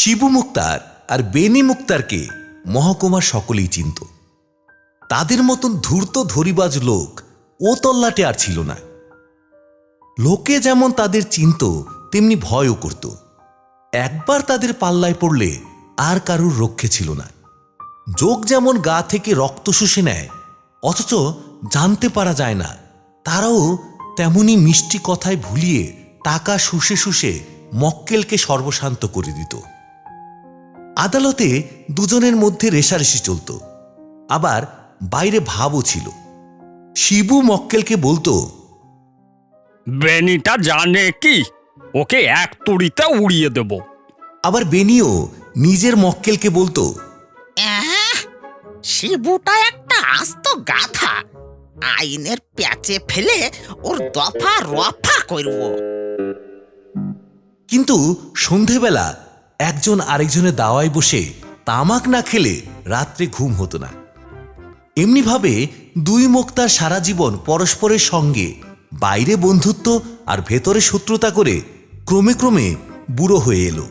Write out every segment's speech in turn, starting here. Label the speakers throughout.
Speaker 1: শিবু মুক্তার আর বেনি মুক্তারকে মহকুমার সকলেই চিনত। তাদের মতন ধূর্ত ধরিবাজ লোক ও তল্লাটে আর ছিল না। লোকে যেমন তাদের চিনত, তেমনি ভয়ও করত। একবার তাদের পাল্লায় পড়লে আর কারুর রক্ষে ছিল না। যোগ যেমন গা থেকে রক্ত শুষে নেয়, অথচ জানতে পারা যায় না, তারাও তেমনি মিষ্টি কথায় ভুলিয়ে টাকা শুষে শুষে মক্কেলকে সর্বশান্ত করে দিত। আদালতে দুজনের মধ্যে রেশারেশি চলত। আবার বাইরে ভাবও ছিল। শিবু মক্কেলকে বলতো
Speaker 2: বেনিটা জানে কি? ওকে এক তুড়িতে উড়িয়ে দেব।
Speaker 1: আবার বেনিও নিজের মক্কেলকে বলতো
Speaker 3: শিবুটা একটা আস্ত গাথা আইনের প্যাচে ফেলে ওর দফা রফা করব।
Speaker 1: কিন্তু সন্ধেবেলা একজন আরেকজনের দাওয়ায় বসে তামাক না খেলে রাত্রে ঘুম হতো না। এমনিভাবে দুই মুক্তার সারা জীবন পরস্পরের সঙ্গে বাইরে বন্ধুত্ব আর ভেতরে শত্রুতা করে ক্রমে ক্রমে বুড়ো হয়ে এলো।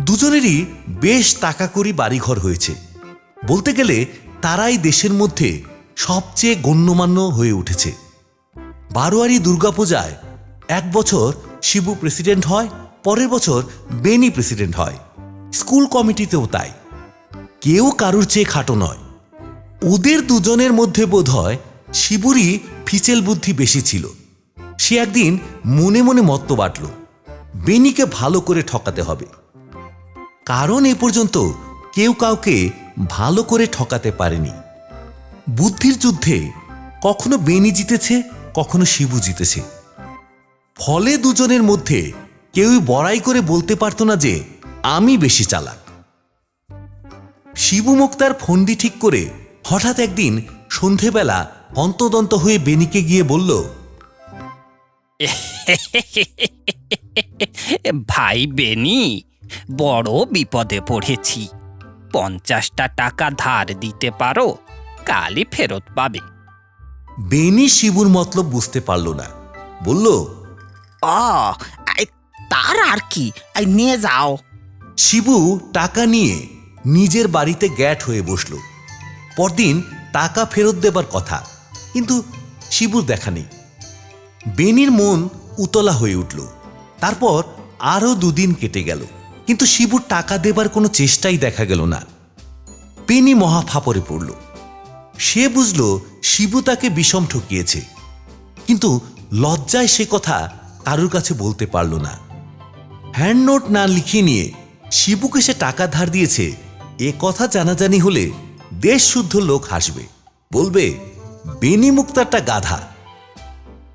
Speaker 1: দুজনেরই বেশ টাকা করি বাড়িঘর হয়েছে। বলতে গেলে তারাই দেশের মধ্যে সবচেয়ে গণ্যমান্য হয়ে উঠেছে। বারোয়ারি দুর্গাপূজায় এক বছর শিবু প্রেসিডেন্ট হয় পরের বছর বেনি প্রেসিডেন্ট হয়। স্কুল কমিটিতেও তাই। কেউ কারুর চেয়ে খাটো নয়। ওদের দুজনের মধ্যে বোধ হয় শিবুরই ফিচেল বুদ্ধি বেশি ছিল। সে একদিন মনে মনে মত্ত বাটল, বেনিকে ভালো করে ঠকাতে হবে। কারণ এ পর্যন্ত কেউ কাউকে ভালো করে ঠকাতে পারেনি। বুদ্ধির যুদ্ধে কখনো বেনি জিতেছে, কখনো শিবু জিতেছে। ফলে দুজনের মধ্যে কেউই বড়াই করে বলতে পারত না যে আমি বেশি চালাক। শিবু মুক্তার ফন্দি ঠিক করে হঠাৎ একদিন সন্ধেবেলা অন্তদন্ত হয়ে বেনিকে গিয়ে বলল
Speaker 2: ভাই বেনি বড় বিপদে পড়েছি। পঞ্চাশটা টাকা ধার দিতে পারো কালই ফেরত পাবে।
Speaker 1: বেনি শিবুর মতলব বুঝতে পারল না। বলল
Speaker 3: এই তার আর কি? নিয়ে যাও।
Speaker 1: শিবু টাকা নিয়ে নিজের বাড়িতে গ্যাট হয়ে বসল। পরদিন টাকা ফেরত দেবার কথা, কিন্তু শিবুর দেখা নেই। বেনির মন উতলা হয়ে উঠল। তারপর আরও দুদিন কেটে গেল, কিন্তু শিবুর টাকা দেবার কোনো চেষ্টাই দেখা গেল না। বেনি মহা ফাপরে পড়ল। সে বুঝল শিবু তাকে বিষম ঠকিয়েছে, কিন্তু লজ্জায় সে কথা কারুর কাছে বলতে পারল না। হ্যান্ড নোট না লিখিয়ে নিয়ে শিবুকে সে টাকা ধার দিয়েছে এ কথা জানাজানি হলে দেশ শুদ্ধ লোক হাসবে। বলবে বেনি মুক্তারটা গাধা।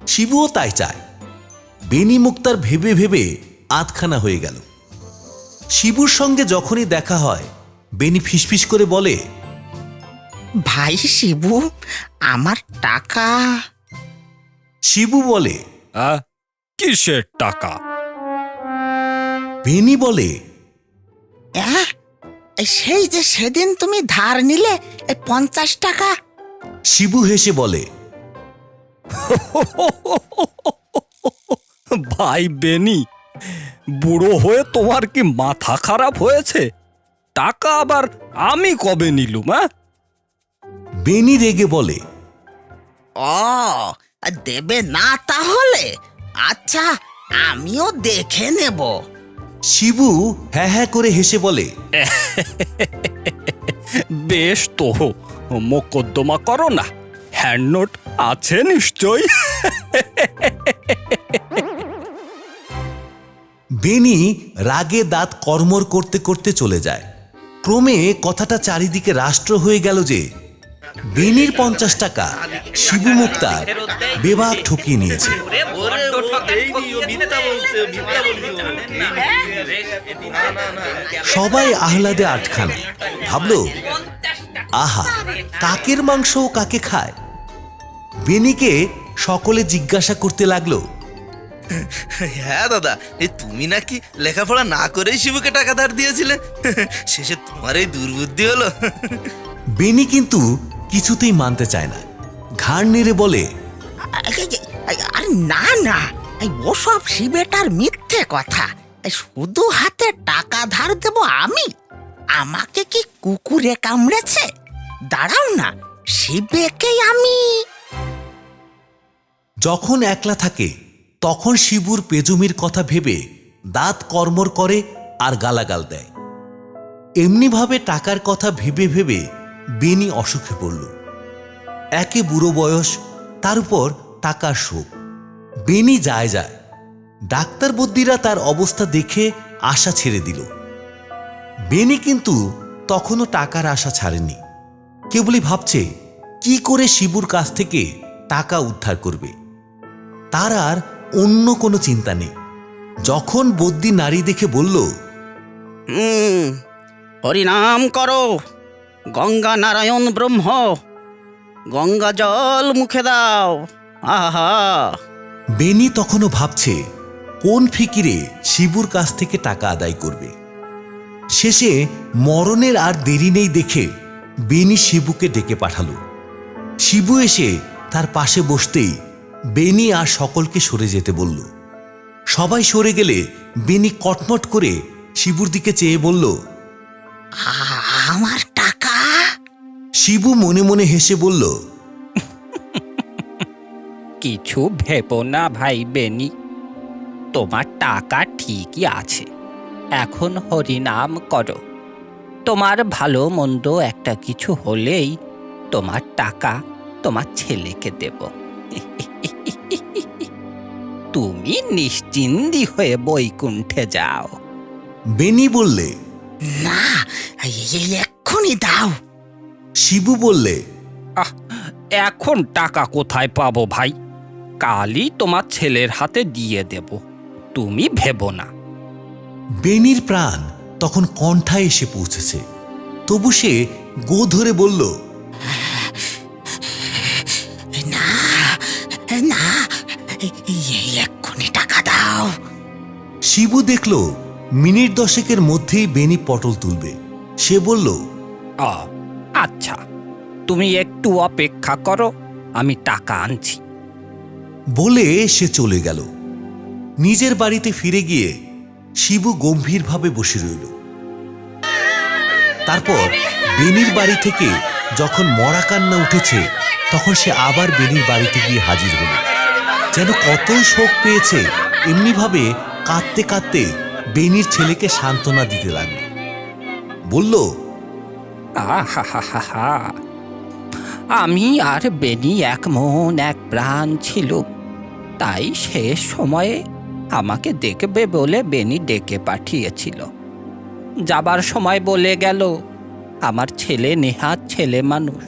Speaker 1: শিবুও তাই চায়। বেনি মুক্তার ভেবে ভেবে আধখানা হয়ে গেল। শিবুর সঙ্গে যখনই দেখা হয় বেনি ফিসফিস করে বলে
Speaker 3: ভাই শিবু আমার টাকা?
Speaker 1: শিবু বলে
Speaker 2: আ? কিসের টাকা?
Speaker 1: বেনি বলে
Speaker 3: সেই যে সেদিন তুমি ধার নিলে এই পঞ্চাশ টাকা?
Speaker 1: শিবু হেসে বলে
Speaker 2: ভাই বেনি বুড়ো হয়ে তোমার কি মাথা খারাপ হয়েছে? টাকা আবার আমি কবে নিলুম হ্যাঁ
Speaker 1: বেনি রেগে বলে
Speaker 3: ও দেবে না তাহলে? আচ্ছা আমিও দেখে নেব।
Speaker 1: শিবু হ্যাঁ হ্যাঁ করে হেসে বলে
Speaker 2: বেশ তো মোকদ্দমা করো না। হ্যান্ড নোট আছে নিশ্চয়
Speaker 1: বেনি রাগে দাঁত কর্মর করতে করতে চলে যায়। ক্রমে কথাটা চারিদিকে রাষ্ট্র হয়ে গেল যে বেনির পঞ্চাশ টাকা শিবু মুক্তার বেবাক ঠকিয়ে নিয়েছে। সবাই আহ্লাদে আটখানা। ভাবলো আহা কাকের মাংস কাকে খায়? বেনিকে সকলে জিজ্ঞাসা করতে লাগল
Speaker 4: হ্যাঁ দাদা এই তুমি নাকি লেখাপড়া না করেই শিবুকে টাকা ধার দিয়েছিলে? শেষে তোমার এই দুর্বুদ্ধি হলো।
Speaker 1: বেনি কিন্তু কিছুতেই মানতে চায় না। ঘাড় নেড়ে বলে
Speaker 3: আরে না না। ওসব শিবেটার মিথ্যে কথা। শুধু হাতে টাকা ধার দেব আমি। আমাকে কি কুকুরে কামড়েছে? দাঁড়াও না শিবেকে আমি।
Speaker 1: যখন একলা থাকে তখন শিবুর পেজুমির কথা ভেবে দাঁত কর্মর করে আর গালাগাল দেয়। এমনিভাবে টাকার কথা ভেবে ভেবে বেনি অসুখে পড়ল। একে বুড়ো বয়স, তার উপর টাকার শোক। বেনি যায় যায়। ডাক্তার বদ্যিরা তার অবস্থা দেখে আশা ছেড়ে দিল। বেনি কিন্তু তখনও টাকার আশা ছাড়েনি। কেবলই ভাবছে, কি করে শিবুর কাছ থেকে টাকা উদ্ধার করবে? তার আর অন্য কোনো চিন্তা নেই। যখন বদ্যি নারী দেখে বলল
Speaker 5: হরিনাম করো। গঙ্গা নারায়ণ ব্রহ্ম। গঙ্গা জল মুখে দাও। আহা।
Speaker 1: বেনি তখনও ভাবছে কোন ফিকিরে শিবুর কাছ থেকে টাকা আদায় করবে। শেষে মরণের আর দেরি নেই দেখে বেনি শিবুকে ডেকে পাঠালো। শিবু এসে তার পাশে বসতেই বেনি আর সকলকে সরে যেতে বলল। সবাই সরে গেলে বেনি কটমট করে শিবুর দিকে চেয়ে বলল
Speaker 3: আ- আমার
Speaker 1: শিবু মনে মনে হেসে বলল
Speaker 2: কিছু ভেবো না ভাই বেনি তোমার টাকা ঠিকই আছে এখন হরিনাম করো। তোমার ভালো মন্দ একটা কিছু হলেই তোমার টাকা তোমার ছেলেকে দেব। তুমি নিশ্চিন্দি হয়ে বৈকুণ্ঠে যাও।
Speaker 1: বেনি বললে
Speaker 3: না এক্ষুনি দাও।
Speaker 1: শিবু বললে
Speaker 2: আহ এখন টাকা কোথায় পাবো ভাই? কালই তোমার ছেলের হাতে দিয়ে দেব। তুমি ভেবো না।
Speaker 1: বেনির প্রাণ তখন কণ্ঠায় এসে পৌঁছেছে। তবু সে গো ধরে বলল
Speaker 3: না না এক্ষুনি টাকা দাও।
Speaker 1: শিবু দেখল মিনিট দশেকের মধ্যেই বেনি পটল তুলবে। সে বলল
Speaker 2: আ আচ্ছা তুমি একটু অপেক্ষা করো, আমি টাকা আনছি।
Speaker 1: বলে সে চলে গেল। নিজের বাড়িতে ফিরে গিয়ে শিবু গম্ভীরভাবে বসে রইল। তারপর বেনির বাড়ি থেকে যখন মরা কান্না উঠেছে, তখন সে আবার বেনির বাড়িতে গিয়ে হাজির হল। যেন কতই শোক পেয়েছে, এমনিভাবে কাঁদতে কাঁদতে বেনির ছেলেকে সান্ত্বনা দিতে লাগল। বলল
Speaker 2: আমি আর বেনি এক মন, এক প্রাণ ছিল। তাই শেষ সময়ে আমাকে দেখবে বলে বেনি ডেকে পাঠিয়েছিল। যাবার সময় বলে গেল, আমার ছেলে নেহাত ছেলে মানুষ,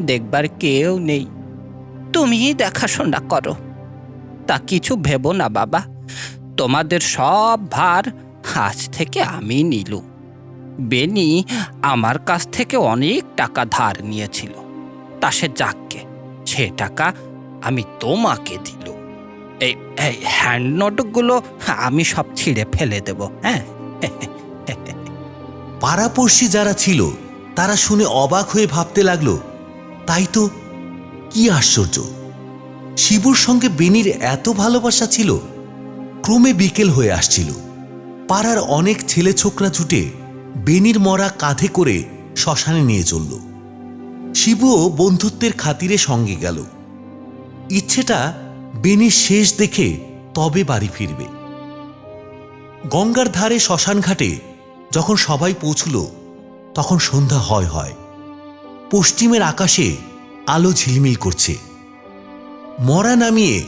Speaker 2: দেখবার কেউ নেই। তুমিই দেখাশোনা করো। তা কিছু ভেবো না বাবা। তোমাদের সব ভার আজ থেকে আমি নিলুম। বেনি আমার কাছ থেকে অনেক টাকা ধার নিয়েছিল। তা সে যাককে সে টাকা আমি তোমাকে দিল। এই এই হ্যান্ড নোটগুলো আমি সব ছিঁড়ে ফেলে দেব হ্যাঁ?
Speaker 1: পাড়াপড়শি যারা ছিল, তারা শুনে অবাক হয়ে ভাবতে লাগল, তাই তো কি আশ্চর্য। শিবুর সঙ্গে বেনির এত ভালোবাসা ছিল, ক্রমে বিকেল হয়ে আসছিল। পাড়ার অনেক ছেলে ছোকরা জুটে বেনির মরা কাঁধে করে শ্মশানে নিয়ে চলল। শিবুও বন্ধুত্বের খাতিরে সঙ্গে গেল। ইচ্ছেটা বেনির শেষ দেখে তবে বাড়ি ফিরবে। গঙ্গার ধারে শ্মশান ঘাটে যখন সবাই পৌঁছল, তখন সন্ধ্যা হয় হয়। পশ্চিমের আকাশে আলো ঝিলমিল করছে। মরা নামিয়ে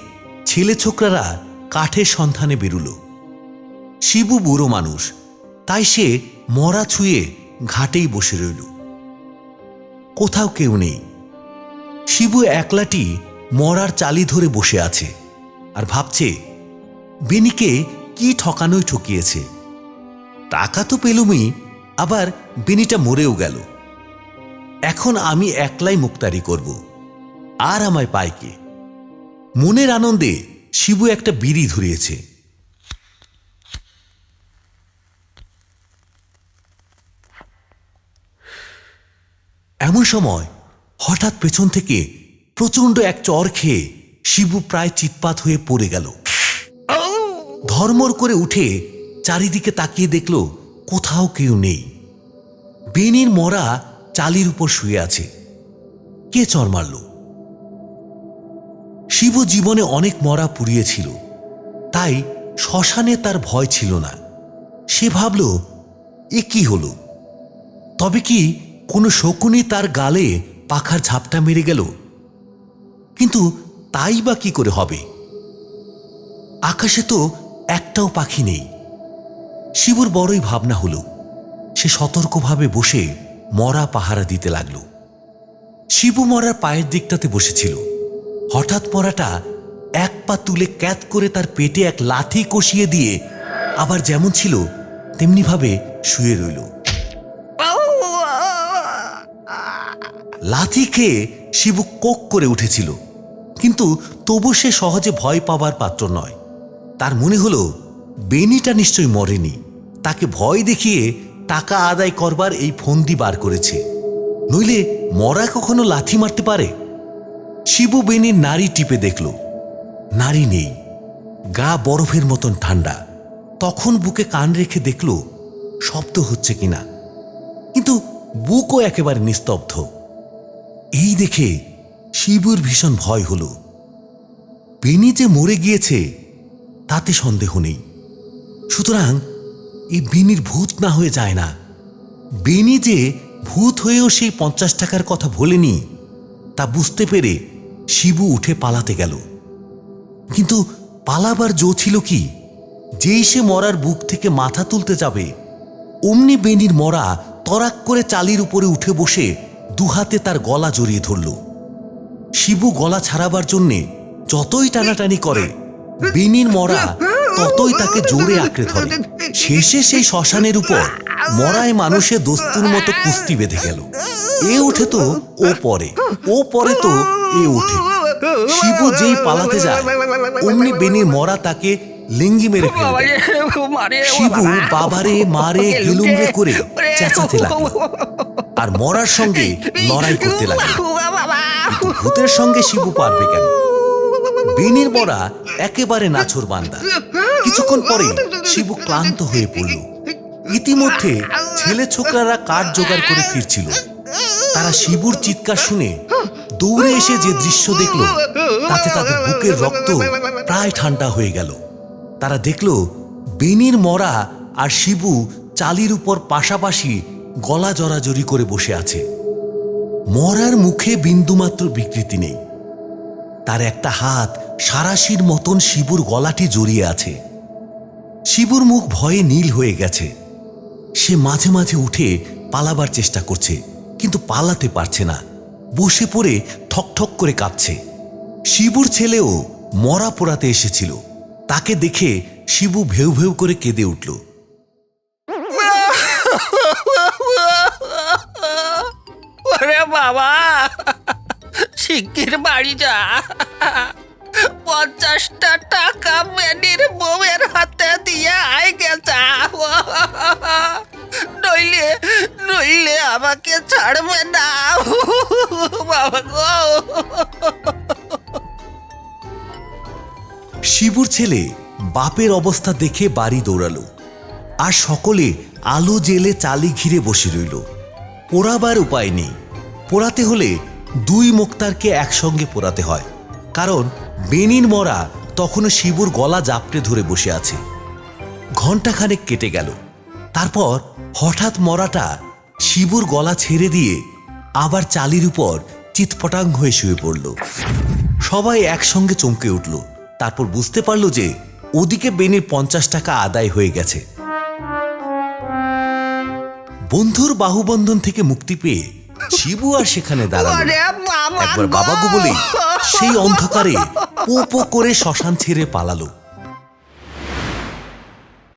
Speaker 1: ছেলে ছোকরারা কাঠের সন্ধানে বেরুল। শিবু বুড়ো মানুষ, তাই সে মরা ছুঁয়ে ঘাটেই বসে রইল। কোথাও কেউ নেই। শিবু একলাটি মরার চালি ধরে বসে আছে আর ভাবছে বেনিকে কি ঠকানোই ঠকিয়েছে? টাকা তো পেলুমই, আবার বেনিটা মরেও গেল। এখন আমি একলাই মুক্তারি করব, আর আমায় পায় কে? মনের আনন্দে শিবু একটা বিড়ি ধরিয়েছে। এমন সময় হঠাৎ পেছন থেকে প্রচণ্ড এক চর খেয়ে শিবু প্রায় চিৎপাত হয়ে পড়ে গেল। ধর্মর করে উঠে চারিদিকে তাকিয়ে দেখল কোথাও কেউ নেই। বেনির মরা চালির উপর শুয়ে আছে। কে চর মারল? শিব জীবনে অনেক মরা পুড়িয়েছিল। তাই শ্মশানে তার ভয় ছিল না। সে ভাবল, এ কি হলো? তবে কি কোনো শকুনি তার গালে পাখার ঝাপটা মেরে গেল। কিন্তু তাই বা কি করে হবে? আকাশে তো একটাও পাখি নেই। শিবুর বড়ই ভাবনা হল, সে সতর্কভাবে বসে মরা পাহারা দিতে লাগল। শিবু মরার পায়ের দিকটাতে বসেছিল। হঠাৎ মরাটা এক পা তুলে ক্যাত করে তার পেটে এক লাথি কষিয়ে দিয়ে আবার যেমন ছিল, তেমনিভাবে শুয়ে রইল। লাথি খেয়ে শিবু কোক করে উঠেছিল। কিন্তু তবু সে সহজে ভয় পাবার পাত্র নয়। তার মনে হলো, বেনিটা নিশ্চয়ই মরেনি। তাকে ভয় দেখিয়ে টাকা আদায় করবার এই ফন্দি বার করেছে। নইলে মরা কখনো লাথি মারতে পারে? শিবু বেনির নারী টিপে দেখল, নারী নেই, গা বরফের মতন ঠান্ডা। তখন বুকে কান রেখে দেখল, শব্দ হচ্ছে কিনা। কিন্তু বুকও একেবারে নিস্তব্ধ। এই দেখে শিবুর ভীষণ ভয় হল। বেনি যে মরে গিয়েছে, তাতে সন্দেহ নেই। সুতরাং এ বেনির ভূত না হয়ে যায় না। বেনি যে ভূত হয়েও সেই পঞ্চাশ টাকার কথা ভোলেনি তা বুঝতে পেরে শিবু উঠে পালাতে গেল। কিন্তু পালাবার জো ছিল কি? যেই সে মরার বুক থেকে মাথা তুলতে যাবে, অমনি বেনির মরা তরাক করে চালির উপরে উঠে বসে দুহাতে তার গলা জড়িয়ে ধরল। শিবু গলা ছাড়াবার জন্যে যতই টানাটানি করে, বেনির মরা ততই তাকে জোরে আঁকড়ে ধরে। শেষে সেই শ্মশানের উপর মরায় মানুষে দস্তুর মতো কুস্তি বেঁধে গেল। এ উঠে তো ও পরে ও পরে তো এ ওঠে। শিবু যেই পালাতে যায়, অমনি বেনির মরা তাকে লিঙ্গি মেরে শিবু বাবারে মারে গেলুমরে করে চেঁচাতে লাগল। আর মরার সঙ্গে লড়াই করতে লাগল। ভূতের সঙ্গে শিবু পারবে কেন? বেনির মরা একেবারে নাছর বান্দা। কিছুক্ষণ পরে শিবু ক্লান্ত হয়ে পড়ল। ইতিমধ্যে ছেলে ছোকরারা কাঠ জোগাড় করে ফিরছিল। তারা শিবুর চিৎকার শুনে দৌড়ে এসে যে দৃশ্য দেখল তাতে তাদের বুকের রক্ত প্রায় ঠান্ডা হয়ে গেল। তারা দেখল বেনির মরা আর শিবু চালির উপর পাশাপাশি গলা জড়াজড়ি করে বসে আছে। মরার মুখে বিন্দুমাত্র বিকৃতি নেই। তার একটা হাত সারাশির মতন শিবুর গলাটি জড়িয়ে আছে। শিবুর মুখ ভয়ে নীল হয়ে গেছে। সে মাঝে মাঝে উঠে পালাবার চেষ্টা করছে, কিন্তু পালাতে পারছে না। বসে পড়ে ঠকঠক করে কাঁপছে। শিবুর ছেলেও মরা পোড়াতে এসেছিল। তাকে দেখে শিবু ভেউ ভেউ করে কেঁদে উঠল।
Speaker 2: বাবা, শিগগির বাড়ি যা। পঞ্চাশটা টাকা ম্যানির বউয়ের হাতে দিয়ে আয় গেছা নইলে নইলে আমাকে ছাড়বে না। বাবা গো।
Speaker 1: শিবুর ছেলে বাপের অবস্থা দেখে বাড়ি দৌড়ালো আর সকলে আলো জেলে চালি ঘিরে বসে রইল। পোড়াবার উপায় নেই। পোড়াতে হলে দুই মুক্তারকে একসঙ্গে পোড়াতে হয়। কারণ বেনির মরা তখনও শিবুর গলা জাপটে ধরে বসে আছে। ঘণ্টাখানেক কেটে গেল। তারপর হঠাৎ মরাটা শিবুর গলা ছেড়ে দিয়ে আবার চালির উপর চিৎপটাং হয়ে শুয়ে পড়ল। সবাই একসঙ্গে চমকে উঠল। তারপর বুঝতে পারল যে ওদিকে বেনির পঞ্চাশ টাকা আদায় হয়ে গেছে। বন্ধুর বাহুবন্ধন থেকে মুক্তি পেয়ে শিবু আর সেখানে দাঁড়াল। একবার বাবাগু বলে সেই অন্ধকারে পো পো করে শ্মশান ছেড়ে পালালো।